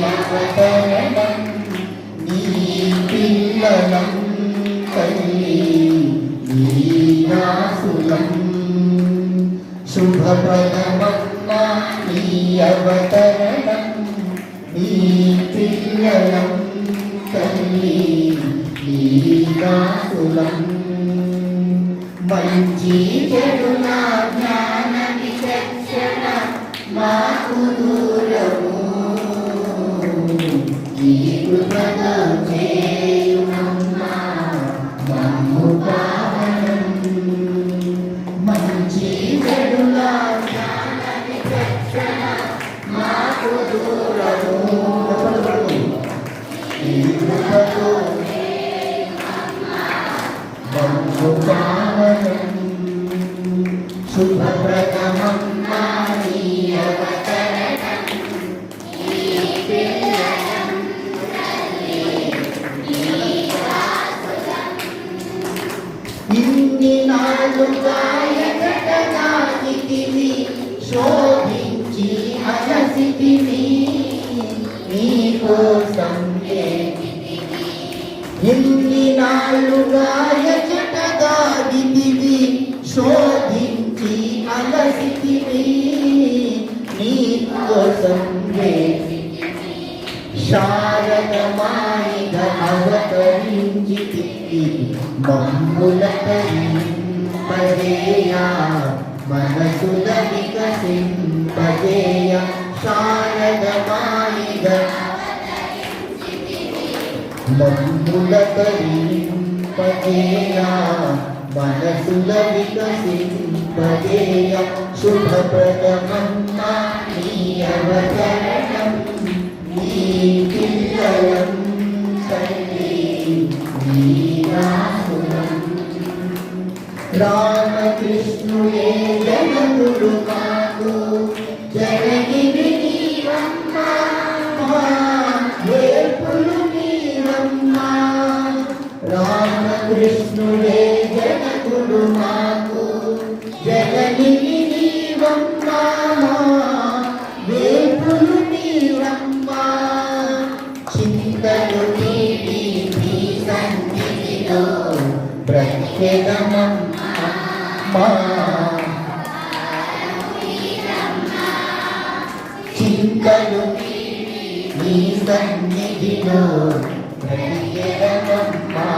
శుభప్రదమన్మానీయవతరణం నీ పిల్లలం తల్లి నీనాసులం శుభప్రదమన్మానీయవతరణం నీ పిల్లలం తల్లి నీనాసులం మంచి చెడుల జ్ఞాన విచక్షణ మాకు దూరము ఈ కృపగా చేయుమమ్మా మమ్ము పావనం మంచి చెడుల జ్ఞాన విచక్షణ మాకు దూరము ఈ కృపతో శోభించి అలసితివి నీకోసం ఎన్ని నాలుగా నీకోసం శారదమాయిగ అవతరించి మమ్ముల పదేయా మనసుల వికసింపజేయ శారదమాయిగ మమ్ముల పదేయా మనసుల వికసింపజేయ శుభప్రదమమ్మా నీ అవతరణం నీ పిల్లలం తల్లి రామకృష్ణుయే కాకు సన్నిధిలో ప్రత్యేకమమ్మా చింతలు నీ సన్నిధిలో ప్రత్యేకమమ్మా